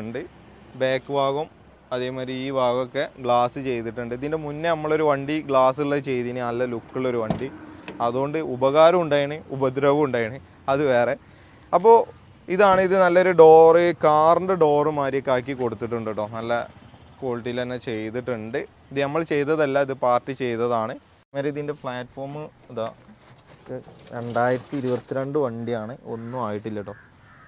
ഉണ്ട്. ബാക്ക് ഭാഗം അതേമാതിരി ഈ ഭാഗമൊക്കെ ഗ്ലാസ് ചെയ്തിട്ടുണ്ട്. ഇതിന്റെ മുന്നേ നമ്മളൊരു വണ്ടി ഗ്ലാസ് ഉള്ളത് ചെയ്തിന്. നല്ല ലുക്കുള്ളൊരു വണ്ടി. അതുകൊണ്ട് ഉപകാരം ഉണ്ടായിന് ഉപദ്രവം ഉണ്ടായിന്. അത് വേറെ. അപ്പോൾ ഇതാണ് ഇത് നല്ലൊരു ഡോറ് കാറിന്റെ ഡോറ് മാതിരിയൊക്കെ ആക്കി കൊടുത്തിട്ടുണ്ട് കേട്ടോ നല്ല ക്വാളിറ്റിയിൽ തന്നെ ചെയ്തിട്ടുണ്ട്. ഇത് നമ്മൾ ചെയ്തതല്ല ഇത് പാർട്ടി ചെയ്തതാണ്. അതുമാതിരി ഇതിന്റെ പ്ലാറ്റ്ഫോം ഇത് രണ്ടായിരത്തി ഇരുപത്തിരണ്ട് വണ്ടിയാണ്. ഒന്നും ആയിട്ടില്ല കേട്ടോ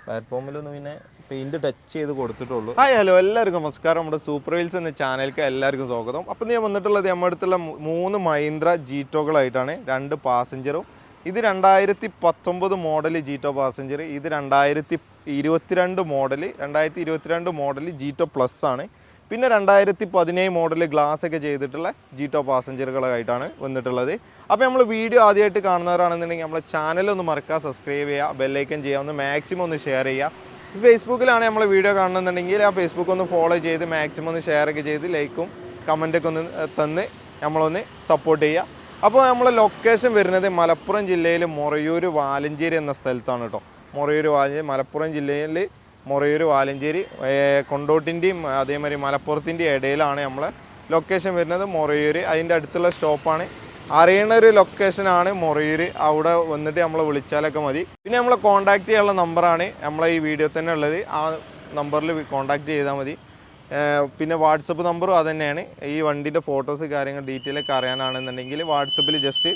പ്ലാറ്റ്ഫോമിലൊന്നും പിന്നെ പെയിന്റ് ടച്ച് ചെയ്ത് കൊടുത്തിട്ടുള്ളൂ. ആ ഹലോ എല്ലാവർക്കും നമസ്കാരം. നമ്മുടെ സൂപ്പർ വീൽസ് എന്ന ചാനലിലേക്ക് എല്ലാവർക്കും സ്വാഗതം. അപ്പം ഞാൻ വന്നിട്ടുള്ളത് നമ്മുടെ അടുത്തുള്ള മൂന്ന് മഹീന്ദ്ര ജീറ്റോകളായിട്ടാണ്. രണ്ട് പാസഞ്ചറും ഇത് രണ്ടായിരത്തി പത്തൊമ്പത് മോഡൽ ജീറ്റോ പാസഞ്ചർ ഇത് രണ്ടായിരത്തി ഇരുപത്തിരണ്ട് മോഡൽ രണ്ടായിരത്തി ഇരുപത്തിരണ്ട് മോഡൽ ജീറ്റോ പ്ലസ് ആണ്. പിന്നെ രണ്ടായിരത്തി പതിനേഴ് മോഡൽ ഗ്ലാസ് ഒക്കെ ചെയ്തിട്ടുള്ള ജീറ്റോ പാസഞ്ചറുകളായിട്ടാണ് വന്നിട്ടുള്ളത്. അപ്പോൾ നമ്മൾ വീഡിയോ ആദ്യമായിട്ട് കാണുന്നവരാണെന്നുണ്ടെങ്കിൽ നമ്മളെ ചാനൽ ഒന്ന് മറക്കുക സബ്സ്ക്രൈബ് ചെയ്യുക ബെല്ലൈക്കൻ ചെയ്യുക ഒന്ന് മാക്സിമം ഒന്ന് ഷെയർ ചെയ്യുക. ഫേസ്ബുക്കിലാണ് നമ്മൾ വീഡിയോ കാണുന്നുണ്ടെങ്കിൽ ആ ഫേസ്ബുക്ക് ഒന്ന് ഫോളോ ചെയ്ത് മാക്സിമം ഒന്ന് ഷെയർ ഒക്കെ ചെയ്ത് ലൈക്കും കമന്റൊക്കെ ഒന്ന് തന്ന് നമ്മളൊന്ന് സപ്പോർട്ട് ചെയ്യുക അപ്പോൾ നമ്മളെ ലൊക്കേഷൻ വരുന്നത് മലപ്പുറം ജില്ലയിൽ മൊറയൂർ വാലഞ്ചേരി എന്ന സ്ഥലത്താണ് കേട്ടോ മൊറയൂർ വാലഞ്ചേരി മലപ്പുറം ജില്ലയിൽ മൊറയൂർ വാലഞ്ചേരി കൊണ്ടോട്ടിന്റെയും അതേമാതിരി മലപ്പുറത്തിന്റെയും ഇടയിലാണ് നമ്മളെ ലൊക്കേഷൻ വരുന്നത് മൊറയൂർ അതിന്റെ അടുത്തുള്ള സ്റ്റോപ്പാണ് അറിയണ ഒരു ലൊക്കേഷനാണ് മൊറയൂർ അവിടെ വന്നിട്ട് നമ്മളെ വിളിച്ചാലൊക്കെ മതി. പിന്നെ നമ്മളെ കോണ്ടാക്ട് ചെയ്യാനുള്ള നമ്പറാണ് നമ്മളെ ഈ വീഡിയോ തന്നെ ഉള്ളത്. ആ നമ്പറിൽ കോണ്ടാക്ട് ചെയ്താൽ മതി. പിന്നെ വാട്സപ്പ് നമ്പറും അത് തന്നെയാണ് ഈ വണ്ടിന്റെ ഫോട്ടോസ് കാര്യങ്ങൾ ഡീറ്റെയിൽ ഒക്കെ അറിയാനാണെന്നുണ്ടെങ്കിൽ വാട്സപ്പിൽ ജസ്റ്റ്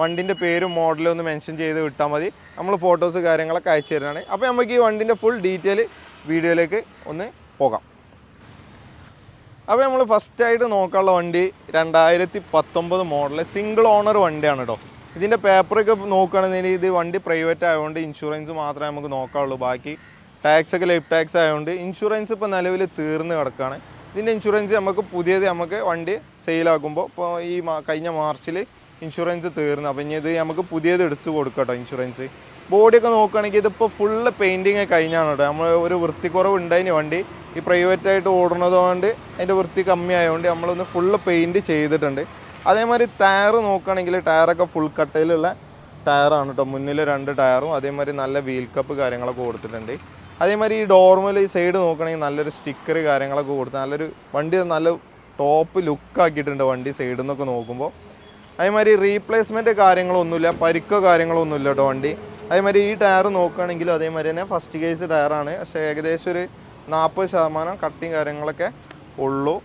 വണ്ടിന്റെ പേരും മോഡലും ഒന്ന് മെൻഷൻ ചെയ്ത് വിട്ടാൽ മതി. നമ്മൾ ഫോട്ടോസ് കാര്യങ്ങളൊക്കെ അയച്ചു തരുന്നതാണ്. അപ്പോൾ നമുക്ക് ഈ വണ്ടിന്റെ ഫുൾ ഡീറ്റെയിൽ വീഡിയോയിലേക്ക് ഒന്ന് പോകാം. അപ്പോൾ നമ്മൾ ഫസ്റ്റ് ആയിട്ട് നോക്കാനുള്ള വണ്ടി രണ്ടായിരത്തി പത്തൊമ്പത് മോഡൽ സിംഗിൾ ഓണർ വണ്ടിയാണ് കേട്ടോ ഇതിന്റെ പേപ്പറൊക്കെ നോക്കുകയാണെന്നുണ്ടെങ്കിൽ ഇത് വണ്ടി പ്രൈവറ്റ് ആയതുകൊണ്ട് ഇൻഷുറൻസ് മാത്രമേ നമുക്ക് നോക്കാവുള്ളൂ. ബാക്കി ടാക്സ് ഒക്കെ ലൈഫ് ടാക്സ് ആയതുകൊണ്ട് ഇൻഷുറൻസ് ഇപ്പോൾ നിലവിൽ തീർന്ന് കിടക്കുകയാണ് ഇതിന്റെ ഇൻഷുറൻസ് നമുക്ക് പുതിയത് നമുക്ക് വണ്ടി സെയിലാക്കുമ്പോൾ ഇപ്പോൾ ഈ കഴിഞ്ഞ മാർച്ചിൽ ഇൻഷുറൻസ് തീർന്നു. അപ്പം ഇനി ഇത് നമുക്ക് പുതിയത് എടുത്തു കൊടുക്കട്ടോ ഇൻഷുറൻസ് ബോഡിയൊക്കെ നോക്കുകയാണെങ്കിൽ ഇതിപ്പോൾ ഫുള്ള് പെയിന്റിങ് കഴിഞ്ഞാണ് കേട്ടോ. നമ്മൾ ഒരു വൃത്തിക്കുറവ് ഉണ്ടായിന് വണ്ടി. ഈ പ്രൈവറ്റ് ആയിട്ട് ഓടുന്നതുകൊണ്ട് അതിന്റെ വൃത്തി കമ്മിയായതുകൊണ്ട് നമ്മളൊന്ന് ഫുള്ള് പെയിന്റ് ചെയ്തിട്ടുണ്ട്. അതേമാതിരി ടയർ നോക്കുകയാണെങ്കിൽ ടയറൊക്കെ ഫുൾ കട്ടയിലുള്ള ടയറാണ് കേട്ടോ. മുന്നിൽ രണ്ട് ടയറും അതേമാതിരി നല്ല വീൽ കപ്പ് കാര്യങ്ങളൊക്കെ കൊടുത്തിട്ടുണ്ട്. അതേമാതിരി ഈ ഡോർമൽ ഈ സൈഡ് നോക്കുകയാണെങ്കിൽ നല്ലൊരു സ്റ്റിക്കർ കാര്യങ്ങളൊക്കെ കൊടുത്ത് നല്ലൊരു വണ്ടി നല്ല ടോപ്പ് ലുക്കാക്കിയിട്ടുണ്ട് വണ്ടി സൈഡിൽ നിന്നൊക്കെ നോക്കുമ്പോൾ അതേമാതിരി റീപ്ലേസ്മെന്റ് കാര്യങ്ങളൊന്നുമില്ല പരിക്കോ കാര്യങ്ങളൊന്നുമില്ല കേട്ടോ വണ്ടി. അതേമാതിരി ഈ ടയർ നോക്കുകയാണെങ്കിലും അതേമാതിരി തന്നെ ഫസ്റ്റ് കേസ് ടയറാണ് പക്ഷേ ഏകദേശം ഒരു നാൽപ്പത് ശതമാനം കട്ടിങ് കാര്യങ്ങളൊക്കെ ഉള്ളൂ.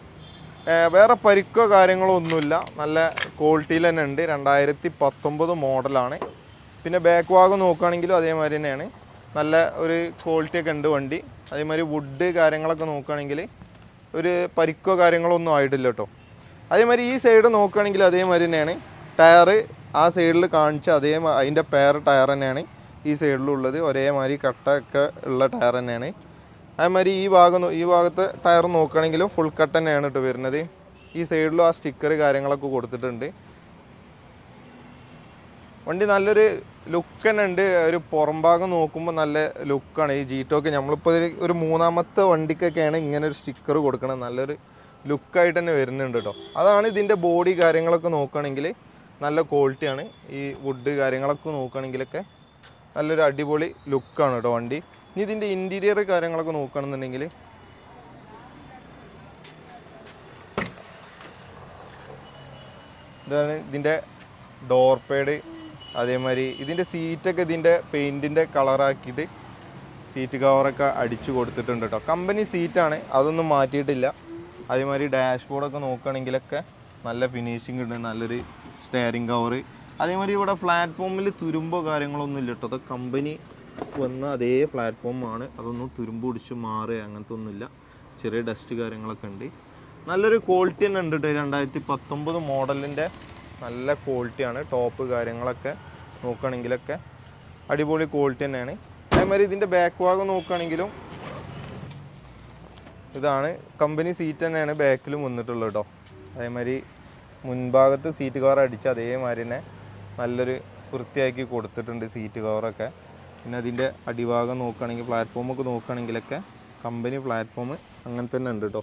വേറെ പരിക്കോ കാര്യങ്ങളോ ഒന്നുമില്ല. നല്ല ക്വാളിറ്റിയിൽ തന്നെ ഉണ്ട്. രണ്ടായിരത്തി പത്തൊമ്പത് മോഡലാണ് പിന്നെ ബാക്ക് ഭാഗം നോക്കുകയാണെങ്കിലും അതേമാതിരി തന്നെയാണ്. നല്ല ഒരു ക്വാളിറ്റിയൊക്കെ ഉണ്ട് വണ്ടി. അതേമാതിരി വുഡ് കാര്യങ്ങളൊക്കെ നോക്കുകയാണെങ്കിൽ ഒരു പരിക്കോ കാര്യങ്ങളോ ഒന്നും ആയിട്ടില്ല കേട്ടോ അതേമാതിരി ഈ സൈഡ് നോക്കുകയാണെങ്കിൽ അതേമാതിരി തന്നെയാണ്. ടയർ ആ സൈഡിൽ കാണിച്ച അതേ അതിന്റെ പേർ ടയർ തന്നെയാണ് ഈ സൈഡിലുള്ളത് ഒരേമാതിരി കട്ട ഒക്കെ ഉള്ള ടയർ തന്നെയാണ്. അതേമാതിരി ഈ ഭാഗം ഈ ഭാഗത്തെ ടയർ നോക്കുകയാണെങ്കിലും ഫുൾ കട്ട് തന്നെയാണ് കേട്ടോ വരുന്നത്. ഈ സൈഡിലും ആ സ്റ്റിക്കർ കാര്യങ്ങളൊക്കെ കൊടുത്തിട്ടുണ്ട്. വണ്ടി നല്ലൊരു ലുക്ക് തന്നെ ഉണ്ട്. ഒരു പുറം ഭാഗം നോക്കുമ്പോൾ നല്ല ലുക്കാണ് ഈ ജീറ്റോക്ക് നമ്മളിപ്പോൾ ഒരു മൂന്നാമത്തെ വണ്ടിക്കൊക്കെയാണ് ഇങ്ങനെ ഒരു സ്റ്റിക്കർ കൊടുക്കണം നല്ലൊരു ലുക്കായിട്ട് തന്നെ വരുന്നുണ്ട് കേട്ടോ. അതാണ് ഇതിന്റെ ബോഡി കാര്യങ്ങളൊക്കെ നോക്കുകയാണെങ്കിൽ നല്ല ക്വാളിറ്റിയാണ്. ഈ വുഡ് കാര്യങ്ങളൊക്കെ നോക്കുകയാണെങ്കിലൊക്കെ നല്ലൊരു അടിപൊളി ലുക്കാണ് കേട്ടോ വണ്ടി. ഇനി ഇതിന്റെ ഇന്റീരിയർ കാര്യങ്ങളൊക്കെ നോക്കുകയാണെന്നുണ്ടെങ്കിൽ ഇതാണ് ഇതിന്റെ ഡോർ പേഡ് അതേമാതിരി ഇതിന്റെ സീറ്റൊക്കെ ഇതിന്റെ പെയിന്റിന്റെ കളറാക്കിയിട്ട് സീറ്റ് കവറൊക്കെ അടിച്ചു കൊടുത്തിട്ടുണ്ട് കേട്ടോ. കമ്പനി സീറ്റാണ് അതൊന്നും മാറ്റിയിട്ടില്ല. അതേമാതിരി ഡാഷ്ബോർഡൊക്കെ നോക്കുകയാണെങ്കിലൊക്കെ നല്ല ഫിനിഷിംഗ് ഉണ്ട് നല്ലൊരു സ്റ്റെയറിംഗ് കവർ അതേമാതിരി ഇവിടെ പ്ലാറ്റ്ഫോമിൽ തുരുമ്പോ കാര്യങ്ങളൊന്നും ഇല്ല കേട്ടോ അത് കമ്പനി വന്ന അതേ പ്ലാറ്റ്ഫോമാണ് അതൊന്നും തുരുമ്പ് പിടിച്ച് മാറുക അങ്ങനത്തെ ഒന്നുമില്ല. ചെറിയ ഡസ്റ്റ് കാര്യങ്ങളൊക്കെ ഉണ്ട്. നല്ലൊരു ക്വാളിറ്റി തന്നെ ഉണ്ട് കേട്ടോ രണ്ടായിരത്തി പത്തൊമ്പത് മോഡലിന്റെ നല്ല ക്വാളിറ്റിയാണ് ടോപ്പ് കാര്യങ്ങളൊക്കെ നോക്കുകയാണെങ്കിലൊക്കെ അടിപൊളി ക്വാളിറ്റി തന്നെയാണ്. അതേമാതിരി ഇതിന്റെ ബാക്ക് ഭാഗം നോക്കുകയാണെങ്കിലും ഇതാണ്. കമ്പനി സീറ്റ് തന്നെയാണ് ബാക്കിലും വന്നിട്ടുള്ളത് കേട്ടോ. അതേമാതിരി മുൻഭാഗത്ത് സീറ്റ് കവർ അടിച്ച് അതേമാതിരി തന്നെ നല്ലൊരു വൃത്തിയാക്കി കൊടുത്തിട്ടുണ്ട് സീറ്റ് കവറൊക്കെ പിന്നെ അതിന്റെ അടിഭാഗം നോക്കുകയാണെങ്കിൽ പ്ലാറ്റ്ഫോമൊക്കെ നോക്കുകയാണെങ്കിലൊക്കെ കമ്പനി പ്ലാറ്റ്ഫോം അങ്ങനെ തന്നെ ഉണ്ട് കേട്ടോ.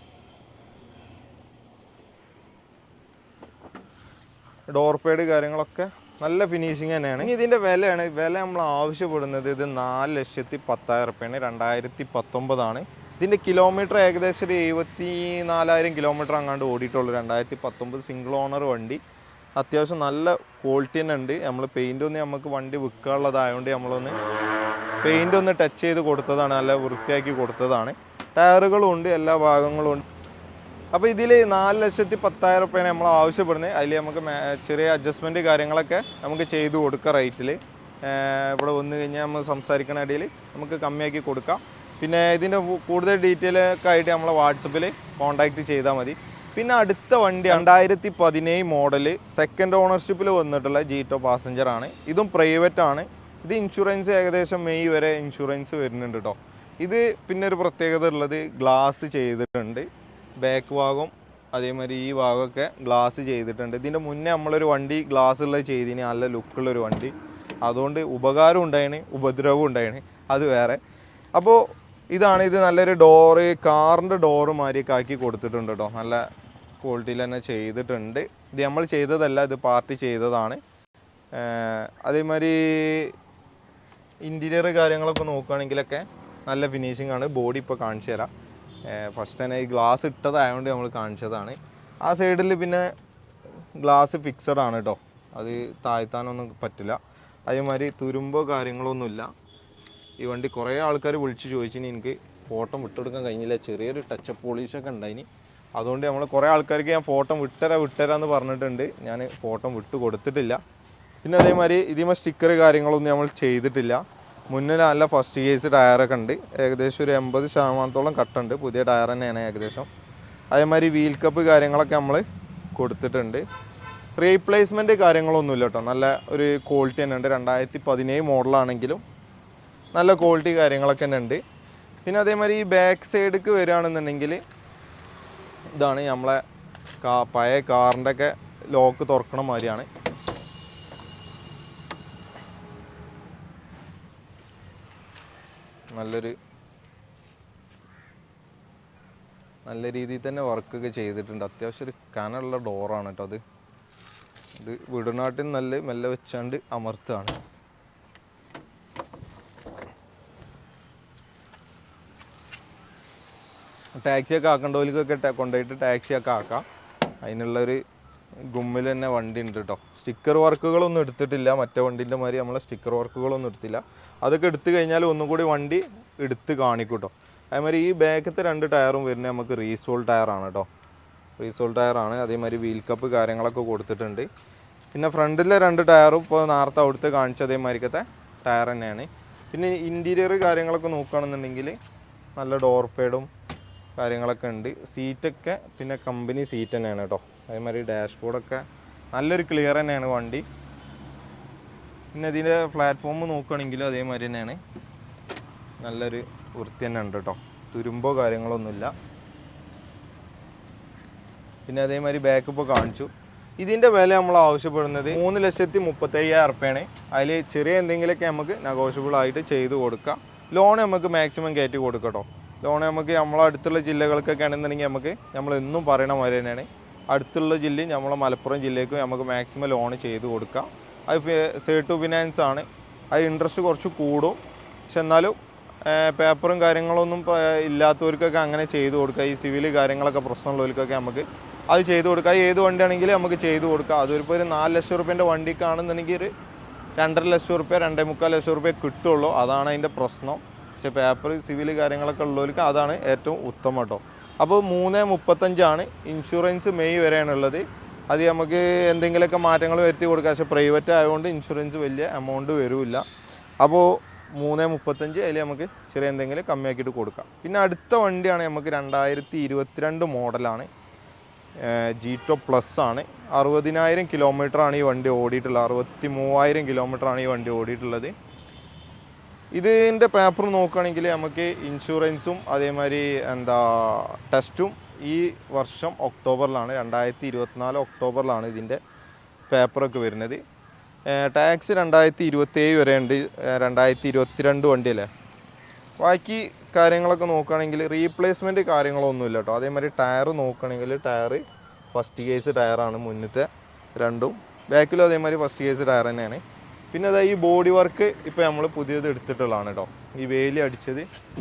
ഡോർ പേഡ് കാര്യങ്ങളൊക്കെ നല്ല ഫിനിഷിങ് തന്നെയാണ്. ഇനി ഇതിന്റെ വിലയാണ്. വില നമ്മൾ ആവശ്യപ്പെടുന്നത് ഇത് നാല് ലക്ഷത്തി പത്തായിരം റുപ്യാണ് രണ്ടായിരത്തി പത്തൊമ്പതാണ്. ഇതിന്റെ കിലോമീറ്റർ ഏകദേശം ഒരു എഴുപത്തി നാലായിരം കിലോമീറ്റർ അങ്ങാണ്ട് ഓടിയിട്ടുള്ളൂ. രണ്ടായിരത്തി പത്തൊമ്പത് സിംഗിൾ ഓണർ വണ്ടി. അത്യാവശ്യം നല്ല ക്വാളിറ്റി തന്നെ ഉണ്ട്. നമ്മൾ പെയിന്റ് ഒന്ന് നമുക്ക് വണ്ടി വിൽക്കാനുള്ളതായതുകൊണ്ട് നമ്മളൊന്ന് പെയിന്റ് ഒന്ന് ടച്ച് ചെയ്ത് കൊടുത്തതാണ്. നല്ല വൃത്തിയാക്കി കൊടുത്തതാണ്. ടയറുകളും ഉണ്ട് എല്ലാ ഭാഗങ്ങളും ഉണ്ട്. അപ്പോൾ ഇതിൽ നാല് ലക്ഷത്തി പത്തായിരം റുപ്യാണ് നമ്മൾ ആവശ്യപ്പെടുന്നത്. അതിൽ നമുക്ക് ചെറിയ അഡ്ജസ്റ്റ്മെന്റ് കാര്യങ്ങളൊക്കെ നമുക്ക് ചെയ്ത് കൊടുക്കാം റേറ്റിൽ ഇവിടെ വന്നു കഴിഞ്ഞാൽ നമ്മൾ സംസാരിക്കണ ഇടയിൽ നമുക്ക് കമ്മിയാക്കി കൊടുക്കാം. പിന്നെ ഇതിന്റെ കൂടുതൽ ഡീറ്റെയിൽ ഒക്കെ ആയിട്ട് നമ്മളെ വാട്സപ്പിൽ കോൺടാക്റ്റ് ചെയ്താൽ മതി. പിന്നെ അടുത്ത വണ്ടി രണ്ടായിരത്തി പതിനേഴ് മോഡൽ സെക്കൻഡ് ഓണർഷിപ്പിൽ വന്നിട്ടുള്ള ജീറ്റോ പാസഞ്ചർ ആണ്. ഇതും പ്രൈവറ്റ് ആണ്. ഇത് ഇൻഷുറൻസ് ഏകദേശം മെയ് വരെ ഇൻഷുറൻസ് വരുന്നുണ്ട് കേട്ടോ ഇത് പിന്നെ ഒരു പ്രത്യേകത ഉള്ളത് ഗ്ലാസ് ചെയ്തിട്ടുണ്ട്. ബാക്ക് ഭാഗം അതേമാതിരി ഈ ഭാഗമൊക്കെ ഗ്ലാസ് ചെയ്തിട്ടുണ്ട്. ഇതിന്റെ മുന്നേ നമ്മളൊരു വണ്ടി ഗ്ലാസ് ഉള്ളത് ചെയ്തിന്. നല്ല ലുക്കുള്ളൊരു വണ്ടി. അതുകൊണ്ട് ഉപകാരം ഉണ്ടായിന് ഉപദ്രവം ഉണ്ടായിന്. അത് വേറെ. അപ്പോൾ ഇതാണ് ഇത് നല്ലൊരു ഡോറ് കാറിന്റെ ഡോറ് മാതിരിയൊക്കെ ആക്കി കൊടുത്തിട്ടുണ്ട് കേട്ടോ. നല്ല ക്വാളിറ്റിയിൽ തന്നെ ചെയ്തിട്ടുണ്ട്. ഇത് നമ്മൾ ചെയ്തതല്ല ഇത് പാർട്ടി ചെയ്തതാണ്. അതേമാതിരി ഇന്റീരിയർ കാര്യങ്ങളൊക്കെ നോക്കുകയാണെങ്കിലൊക്കെ നല്ല ഫിനിഷിംഗ് ആണ്. ബോഡി ഇപ്പോൾ കാണിച്ചു തരാം. ഫസ്റ്റ് തന്നെ ഈ ഗ്ലാസ് ഇട്ടതായതുകൊണ്ട് നമ്മൾ കാണിച്ചതാണ്. ആ സൈഡിൽ പിന്നെ ഗ്ലാസ് ഫിക്സഡ് ആണ് കേട്ടോ. അത് താഴ്ത്താനൊന്നും പറ്റില്ല. അതേമാതിരി തുരുമ്പോ കാര്യങ്ങളൊന്നുമില്ല. ഈ വണ്ടി കുറേ ആൾക്കാർ വിളിച്ച് ചോദിച്ചിന് എനിക്ക് ഫോട്ടോ വിട്ടെടുക്കാൻ കഴിഞ്ഞില്ല. ചെറിയൊരു ടച്ച് ടച്ചപ്പ് പോളിഷൊക്കെ ഉണ്ടായിന്. അതുകൊണ്ട് നമ്മൾ കുറേ ആൾക്കാർക്ക് ഞാൻ ഫോട്ടോ വിട്ടരാ എന്ന് പറഞ്ഞിട്ടുണ്ട്. ഞാൻ ഫോട്ടോ വിട്ട് കൊടുത്തിട്ടില്ല. പിന്നെ അതേമാതിരി ഇതിമ സ്റ്റിക്കർ കാര്യങ്ങളൊന്നും നമ്മൾ ചെയ്തിട്ടില്ല. മുന്നേ നല്ല ഫസ്റ്റ് കേസ് ടയറൊക്കെ ഉണ്ട്. ഏകദേശം ഒരു എൺപത് ശതമാനത്തോളം കട്ടുണ്ട്. പുതിയ ടയർ തന്നെയാണ് ഏകദേശം. അതേമാതിരി വീൽ കപ്പ് കാര്യങ്ങളൊക്കെ നമ്മൾ കൊടുത്തിട്ടുണ്ട്. റീപ്ലേസ്മെന്റ് കാര്യങ്ങളൊന്നുമില്ല കേട്ടോ. നല്ല ഒരു ക്വാളിറ്റി തന്നെ ഉണ്ട് രണ്ടായിരത്തി പതിനേഴ് മോഡലാണെങ്കിലും നല്ല ക്വാളിറ്റി കാര്യങ്ങളൊക്കെ തന്നെ ഉണ്ട്. പിന്നെ അതേമാതിരി ഈ ബാക്ക് സൈഡിലേക്ക് വരികയാണെന്നുണ്ടെങ്കിൽ ഇതാണ് നമ്മളെ കാ പഴയ കാറിന്റെ ഒക്കെ ലോക്ക് തുറക്കണ മാതിരിയാണ്. നല്ലൊരു നല്ല രീതിയിൽ തന്നെ വർക്കൊക്കെ ചെയ്തിട്ടുണ്ട്. അത്യാവശ്യം ഒരു കനമുള്ള ഡോറാണ് കേട്ടോ അത്. ഇത് വിടുനാട്ടിൽ നല്ല മെല്ലെ വെച്ചാണ്ട് അമർത്തുകയാണ്. ടാക്സിയൊക്കെ ആക്കേണ്ടവർക്കൊക്കെ കൊണ്ടുപോയിട്ട് ടാക്സിയൊക്കെ ആക്കാം. അതിനുള്ളൊരു ഗുമ്മിൽ തന്നെ വണ്ടി ഉണ്ട് കേട്ടോ സ്റ്റിക്കർ വർക്കുകളൊന്നും എടുത്തിട്ടില്ല. മറ്റേ വണ്ടീന്റെ മാതിരി നമ്മളെ സ്റ്റിക്കർ വർക്കുകളൊന്നും എടുത്തില്ല. അതൊക്കെ എടുത്തു കഴിഞ്ഞാൽ ഒന്നും കൂടി വണ്ടി എടുത്ത് കാണിക്കും കേട്ടോ അതേമാതിരി ഈ ബാക്കത്തെ രണ്ട് ടയറും വരുന്നത് നമുക്ക് റീസോൾ ടയറാണ് കേട്ടോ റീസോൾ ടയറാണ്. അതേമാതിരി വീൽ കപ്പ് കാര്യങ്ങളൊക്കെ കൊടുത്തിട്ടുണ്ട്. പിന്നെ ഫ്രണ്ടിലെ രണ്ട് ടയറും ഇപ്പോൾ നേരത്തെ അവിടുത്തെ കാണിച്ച അതേമാതിരിക്കത്തെ ടയർ തന്നെയാണ്. പിന്നെ ഇന്റീരിയർ കാര്യങ്ങളൊക്കെ നോക്കുകയാണെന്നുണ്ടെങ്കിൽ നല്ല ഡോർ പേഡും കാര്യങ്ങളൊക്കെ ഉണ്ട്. സീറ്റൊക്കെ പിന്നെ കമ്പനി സീറ്റ് തന്നെയാണ് കേട്ടോ അതേമാതിരി ഡാഷ്ബോർഡൊക്കെ നല്ലൊരു ക്ലിയർ തന്നെയാണ് വണ്ടി. പിന്നെ ഇതിന്റെ പ്ലാറ്റ്ഫോം നോക്കുകയാണെങ്കിലും അതേമാതിരി തന്നെയാണ്. നല്ലൊരു വൃത്തി തന്നെ ഉണ്ട് കേട്ടോ തുരുമ്പോ കാര്യങ്ങളൊന്നുമില്ല. പിന്നെ അതേമാതിരി ബാക്ക് ഇപ്പോൾ കാണിച്ചു. ഇതിന്റെ വില നമ്മൾ ആവശ്യപ്പെടുന്നത് മൂന്ന് ലക്ഷത്തി മുപ്പത്തയ്യായിരം റുപ്യാണ് അതിൽ ചെറിയ എന്തെങ്കിലുമൊക്കെ നമുക്ക് നെഗോഷ്യബിൾ ആയിട്ട് ചെയ്ത് കൊടുക്കാം. ലോൺ നമുക്ക് മാക്സിമം കയറ്റി കൊടുക്കട്ടോ ലോൺ നമുക്ക് നമ്മളെ അടുത്തുള്ള ജില്ലകൾക്കൊക്കെ ആണെന്നുണ്ടെങ്കിൽ നമുക്ക് നമ്മൾ എന്നും പറയണ മാതിരി തന്നെയാണ്. അടുത്തുള്ള ജില്ലയും നമ്മളെ മലപ്പുറം ജില്ലയ്ക്കും നമുക്ക് മാക്സിമം ലോൺ ചെയ്ത് കൊടുക്കാം. അത് സേ ടു ഫിനാൻസ് ആണ്. അത് ഇൻട്രസ്റ്റ് കുറച്ച് കൂടും. പക്ഷെ എന്നാലും പേപ്പറും കാര്യങ്ങളൊന്നും ഇല്ലാത്തവർക്കൊക്കെ അങ്ങനെ ചെയ്തു കൊടുക്കുക ഈ സിവിൽ കാര്യങ്ങളൊക്കെ പ്രശ്നമുള്ളവർക്കൊക്കെ നമുക്ക് അത് ചെയ്തു കൊടുക്കുക ഏത് വണ്ടിയാണെങ്കിലും നമുക്ക് ചെയ്തു കൊടുക്കാം. അതൊരിപ്പോൾ ഒരു നാല് ലക്ഷം റുപ്യേന്റെ വണ്ടിക്കാണെന്നുണ്ടെങ്കിൽ ഒരു രണ്ടര ലക്ഷം റുപ്യ രണ്ടേ മുക്കാൽ ലക്ഷം റുപ്യ കിട്ടുള്ളൂ. അതാണ് അതിന്റെ പ്രശ്നം. പക്ഷേ പേപ്പർ സിവിൽ കാര്യങ്ങളൊക്കെ ഉള്ളവർക്ക് അതാണ് ഏറ്റവും ഉത്തമം കേട്ടോ. അപ്പോൾ മൂന്ന് മുപ്പത്തഞ്ചാണ് ഇൻഷുറൻസ് മെയ് വരെയാണുള്ളത്. അത് നമുക്ക് എന്തെങ്കിലുമൊക്കെ മാറ്റങ്ങൾ വരുത്തി കൊടുക്കാം. പക്ഷേ പ്രൈവറ്റ് ആയതുകൊണ്ട് ഇൻഷുറൻസ് വലിയ എമൗണ്ട് വരില്ല. അപ്പോൾ മൂന്ന് മുപ്പത്തഞ്ച് അതിൽ നമുക്ക് ചെറിയ എന്തെങ്കിലും കമ്മിയാക്കിയിട്ട് കൊടുക്കാം. പിന്നെ അടുത്ത വണ്ടിയാണ് നമുക്ക് രണ്ടായിരത്തി ഇരുപത്തിരണ്ട് മോഡലാണ് ജീറ്റോ പ്ലസ് ആണ്. അറുപതിനായിരം കിലോമീറ്റർ ആണ് ഈ വണ്ടി ഓടിയിട്ടുള്ളത്. അറുപത്തി മൂവായിരം കിലോമീറ്റർ ആണ് ഈ വണ്ടി ഓടിയിട്ടുള്ളത്. ഇതിന്റെ പേപ്പർ നോക്കുകയാണെങ്കിൽ നമുക്ക് ഇൻഷുറൻസും അതേമാതിരി എന്താ ടെസ്റ്റും ഈ വർഷം ഒക്ടോബറിലാണ് രണ്ടായിരത്തി ഇരുപത്തിനാല് ഒക്ടോബറിലാണ് ഇതിന്റെ പേപ്പറൊക്കെ വരുന്നത്. ടാക്സ് രണ്ടായിരത്തി ഇരുപത്തേഴ് വരെ ഉണ്ട്. രണ്ടായിരത്തി ഇരുപത്തിരണ്ട് വണ്ടിയല്ലേ ബാക്കി കാര്യങ്ങളൊക്കെ നോക്കുകയാണെങ്കിൽ റീപ്ലേസ്മെന്റ് കാര്യങ്ങളൊന്നുമില്ല കേട്ടോ. അതേമാതിരി ടയർ നോക്കുകയാണെങ്കിൽ ടയർ ഫസ്റ്റ് കേസ് ടയറാണ് മുന്നത്തെ രണ്ടും. ബാക്കിലും അതേമാതിരി ഫസ്റ്റ് കേസ് ടയർ തന്നെയാണ്. പിന്നെ അതായത് ഈ ബോഡി വർക്ക് ഇപ്പോൾ നമ്മൾ പുതിയത് എടുത്തിട്ടുള്ളതാണ് കേട്ടോ ഈ വേലി അടിച്ചത്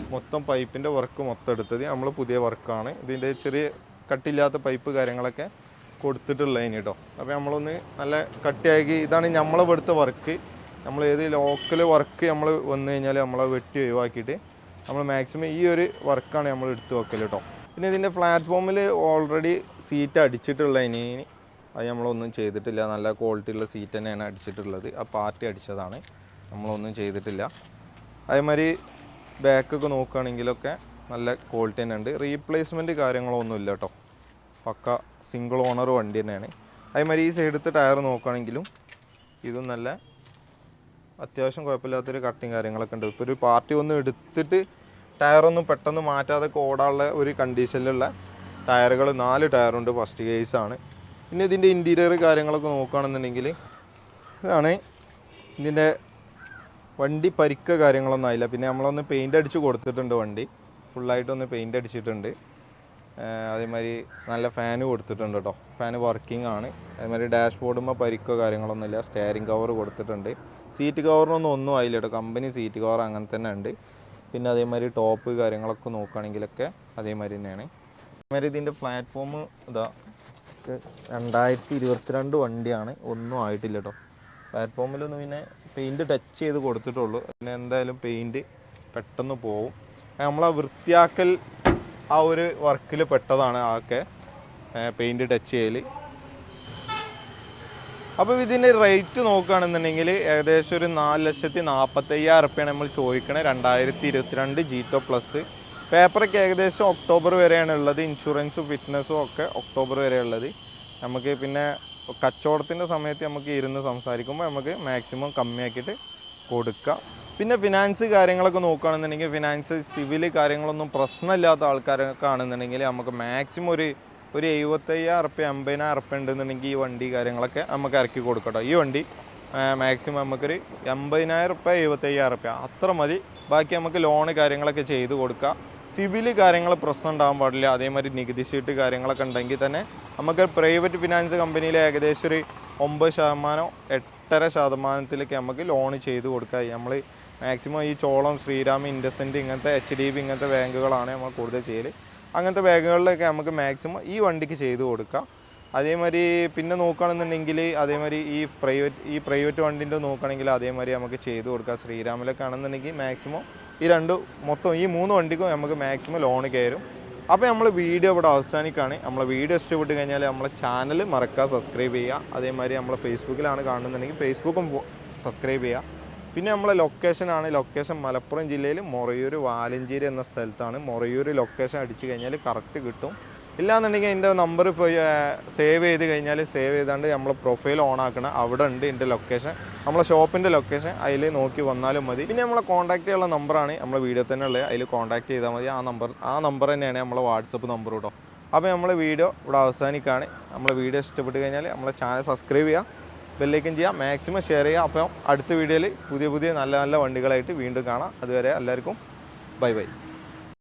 മൊത്തം പൈപ്പിന്റെ വർക്ക് മൊത്തം എടുത്തത്. നമ്മൾ പുതിയ വർക്കാണ് ഇതിന്റെ ചെറിയ കട്ടില്ലാത്ത പൈപ്പ് കാര്യങ്ങളൊക്കെ കൊടുത്തിട്ടുള്ളതിന് കേട്ടോ അപ്പോൾ നമ്മളൊന്ന് നല്ല കട്ടിയാക്കി ഇതാണ് നമ്മൾ ഇവിടുത്തെ വർക്ക് നമ്മൾ ഏത് ലോക്കൽ വർക്ക് നമ്മൾ വന്നു കഴിഞ്ഞാൽ നമ്മളെ വെട്ടി ഒഴിവാക്കിയിട്ട് നമ്മൾ മാക്സിമം ഈ ഒരു വർക്കാണ് നമ്മൾ എടുത്ത് വെക്കൽ കേട്ടോ പിന്നെ ഇതിന്റെ പ്ലാറ്റ്ഫോമിൽ ഓൾറെഡി സീറ്റ് അടിച്ചിട്ടുള്ള അടിച്ചിട്ടുള്ളതിന് അത് നമ്മളൊന്നും ചെയ്തിട്ടില്ല. നല്ല ക്വാളിറ്റിയുള്ള സീറ്റ് തന്നെയാണ് അടിച്ചിട്ടുള്ളത്. ആ പാർട്ടി അടിച്ചതാണ്. നമ്മളൊന്നും ചെയ്തിട്ടില്ല. അതേമാതിരി ബാക്കൊക്കെ നോക്കുകയാണെങ്കിലൊക്കെ നല്ല ക്വാളിറ്റി തന്നെ ഉണ്ട് റീപ്ലേസ്മെന്റ് കാര്യങ്ങളൊന്നും ഇല്ല കേട്ടോ പക്ക സിംഗിൾ ഓണർ വണ്ടി തന്നെയാണ്. അതേമാതിരി ഈ സൈഡത്തെ ടയർ നോക്കുകയാണെങ്കിലും ഇതും നല്ല അത്യാവശ്യം കുഴപ്പമില്ലാത്തൊരു കട്ടിങ് കാര്യങ്ങളൊക്കെ ഉണ്ട്. ഇപ്പോൾ ഒരു പാർട്ടി ഒന്നും എടുത്തിട്ട് ടയറൊന്നും പെട്ടെന്ന് മാറ്റാതെ ഓടാനുള്ള ഒരു കണ്ടീഷനിലുള്ള ടയറുകൾ നാല് ടയറുണ്ട് ഫസ്റ്റ് കേസാണ് പിന്നെ ഇതിന്റെ ഇന്റീരിയർ കാര്യങ്ങളൊക്കെ നോക്കുകയാണെന്നുണ്ടെങ്കിൽ ഇതാണ് ഇതിന്റെ വണ്ടി പരിക്ക കാര്യങ്ങളൊന്നും ആയില്ല. പിന്നെ നമ്മളൊന്ന് പെയിന്റ് അടിച്ച് കൊടുത്തിട്ടുണ്ട് വണ്ടി. ഫുള്ളായിട്ടൊന്ന് പെയിന്റ് അടിച്ചിട്ടുണ്ട്. അതേമാതിരി നല്ല ഫാന് കൊടുത്തിട്ടുണ്ട് കേട്ടോ ഫാന് വർക്കിംഗ് ആണ്. അതേമാതിരി ഡാഷ്ബോർഡുമ്പോൾ പരിക്കോ കാര്യങ്ങളൊന്നുമില്ല സ്റ്റിയറിംഗ് കവർ കൊടുത്തിട്ടുണ്ട്. സീറ്റ് കവറിനൊന്നും ഒന്നും ആയില്ല കേട്ടോ കമ്പനി സീറ്റ് കവർ അങ്ങനെ തന്നെ ഉണ്ട്. പിന്നെ അതേമാതിരി ടോപ്പ് കാര്യങ്ങളൊക്കെ നോക്കുകയാണെങ്കിലൊക്കെ അതേമാതിരി തന്നെയാണ്. അതേമാതിരി ഇതിന്റെ പ്ലാറ്റ്ഫോം ഇതാ. ഒക്കെ രണ്ടായിരത്തി ഇരുപത്തിരണ്ട് വണ്ടിയാണ്. ഒന്നും ആയിട്ടില്ല കേട്ടോ പ്ലാറ്റ്ഫോമിലൊന്നും പിന്നെ പെയിന്റ് ടച്ച് ചെയ്ത് കൊടുത്തിട്ടുള്ളൂ. പിന്നെ എന്തായാലും പെയിന്റ് പെട്ടെന്ന് പോവും. നമ്മളെ വൃത്തിയാക്കൽ ആ ഒരു വർക്കിൽ പെട്ടതാണ് ആകെ പെയിന്റ് ടച്ച് ചെയ്യൽ അപ്പോൾ ഇതിന്റെ റേറ്റ് നോക്കുകയാണെന്നുണ്ടെങ്കിൽ ഏകദേശം ഒരു നാല് ലക്ഷത്തി നാൽപ്പത്തയ്യായിരം റുപ്യാണ് നമ്മൾ ചോദിക്കണത് രണ്ടായിരത്തി ഇരുപത്തിരണ്ട് ജീറ്റോ പ്ലസ് പേപ്പറൊക്കെ ഏകദേശം ഒക്ടോബർ വരെയാണ് ഉള്ളത്. ഇൻഷുറൻസും ഫിറ്റ്നസ്സും ഒക്കെ ഒക്ടോബർ വരെ ഉള്ളത്. നമുക്ക് പിന്നെ കച്ചവടത്തിന്റെ സമയത്ത് നമുക്ക് ഇരുന്ന് സംസാരിക്കുമ്പോൾ നമുക്ക് മാക്സിമം കമ്മിയാക്കിയിട്ട് കൊടുക്കാം. പിന്നെ ഫിനാൻസ് കാര്യങ്ങളൊക്കെ നോക്കുകയാണെന്നുണ്ടെങ്കിൽ ഫിനാൻസ് സിവിൽ കാര്യങ്ങളൊന്നും പ്രശ്നമില്ലാത്ത ആൾക്കാരൊക്കെ ആണെന്നുണ്ടെങ്കിൽ നമുക്ക് മാക്സിമം ഒരു ഒരു എഴുപത്തയ്യായിരം റുപ്യ അമ്പതിനായിരം റുപ്യ ഉണ്ടെന്നുണ്ടെങ്കിൽ ഈ വണ്ടി കാര്യങ്ങളൊക്കെ നമുക്ക് ഇറക്കി കൊടുക്കട്ടോ. ഈ വണ്ടി മാക്സിമം നമുക്കൊരു എൺപതിനായിരം റുപ്യ എഴുപത്തയ്യായിരം റുപ്യ അത്ര മതി. ബാക്കി നമുക്ക് ലോണ് കാര്യങ്ങളൊക്കെ ചെയ്ത് കൊടുക്കുക സിവിൽ കാര്യങ്ങൾ പ്രശ്നം ഉണ്ടാകാൻ പാടില്ല. അതേമാതിരി നികുതി ഷീട്ട് കാര്യങ്ങളൊക്കെ ഉണ്ടെങ്കിൽ തന്നെ നമുക്ക് പ്രൈവറ്റ് ഫിനാൻസ് കമ്പനിയിൽ ഏകദേശം ഒരു ഒമ്പത് ശതമാനം എട്ടര ശതമാനത്തിലൊക്കെ നമുക്ക് ലോൺ ചെയ്ത് കൊടുക്കുക നമ്മൾ മാക്സിമം ഈ ചോളം ശ്രീരാം ഇൻഡസെന്റ് ഇങ്ങനത്തെ എച്ച് ഡി ബി ഇങ്ങനത്തെ ബാങ്കുകളാണ് നമ്മൾ കൂടുതൽ ചെയ്യൽ അങ്ങനത്തെ ബാങ്കുകളിലൊക്കെ നമുക്ക് മാക്സിമം ഈ വണ്ടിക്ക് ചെയ്ത് കൊടുക്കാം. അതേമാതിരി പിന്നെ നോക്കുകയാണെന്നുണ്ടെങ്കിൽ അതേമാതിരി ഈ പ്രൈവറ്റ് ഈ പ്രൈവറ്റ് വണ്ടിന്റെ നോക്കുകയാണെങ്കിൽ അതേമാതിരി നമുക്ക് ചെയ്ത് കൊടുക്കാം. ശ്രീരാമിലൊക്കെ ആണെന്നുണ്ടെങ്കിൽ മാക്സിമം ഈ രണ്ട് മൊത്തം ഈ മൂന്ന് വണ്ടിക്കും നമുക്ക് മാക്സിമം ലോൺ കയറും. അപ്പോൾ നമ്മൾ വീഡിയോ ഇവിടെ അവസാനിക്കുകയാണ്. നമ്മളെ വീഡിയോ ഇഷ്ടപ്പെട്ട് കഴിഞ്ഞാൽ നമ്മളെ ചാനൽ മറക്കാതെ സബ്സ്ക്രൈബ് ചെയ്യുക. അതേമാതിരി നമ്മളെ ഫേസ്ബുക്കിലാണ് കാണുന്നുണ്ടെങ്കിൽ ഫേസ്ബുക്കും സബ്സ്ക്രൈബ് ചെയ്യുക. പിന്നെ നമ്മളെ ലൊക്കേഷനാണ് ലൊക്കേഷൻ മലപ്പുറം ജില്ലയിൽ മൊറയൂർ വാലഞ്ചേരി എന്ന സ്ഥലത്താണ്. മൊറയൂർ ലൊക്കേഷൻ അടിച്ചു കഴിഞ്ഞാൽ കറക്റ്റ് കിട്ടും. ഇല്ലാന്നുണ്ടെങ്കിൽ എന്റെ നമ്പർ ഇപ്പോൾ സേവ് ചെയ്ത് കഴിഞ്ഞാൽ സേവ് ചെയ്താണ്ട് നമ്മൾ പ്രൊഫൈൽ ഓൺ ആക്കണം അവിടെ ഉണ്ട് എന്റെ ലൊക്കേഷൻ നമ്മളെ ഷോപ്പിന്റെ ലൊക്കേഷൻ അതിൽ നോക്കി വന്നാലും മതി. പിന്നെ നമ്മളെ കോൺടാക്ട് ചെയ്യാനുള്ള നമ്പറാണ് നമ്മളെ വീഡിയോ തന്നെ ഉള്ളത്. അതിൽ കോൺടാക്ട് ചെയ്താൽ മതി. ആ നമ്പർ ആ നമ്പർ തന്നെയാണ് നമ്മളെ വാട്സപ്പ് നമ്പർ കേട്ടോ അപ്പോൾ നമ്മൾ വീഡിയോ ഇവിടെ അവസാനിക്കുകയാണ് നമ്മളെ വീഡിയോ ഇഷ്ടപ്പെട്ട് കഴിഞ്ഞാൽ നമ്മളെ ചാനൽ സബ്സ്ക്രൈബ് ചെയ്യുക. ബെല്ലേക്കും ചെയ്യുക. മാക്സിമം ഷെയർ ചെയ്യുക. അപ്പം അടുത്ത വീഡിയോയിൽ പുതിയ പുതിയ നല്ല നല്ല വണ്ടികളായിട്ട് വീണ്ടും കാണാം. അതുവരെ എല്ലാവർക്കും ബൈ ബൈ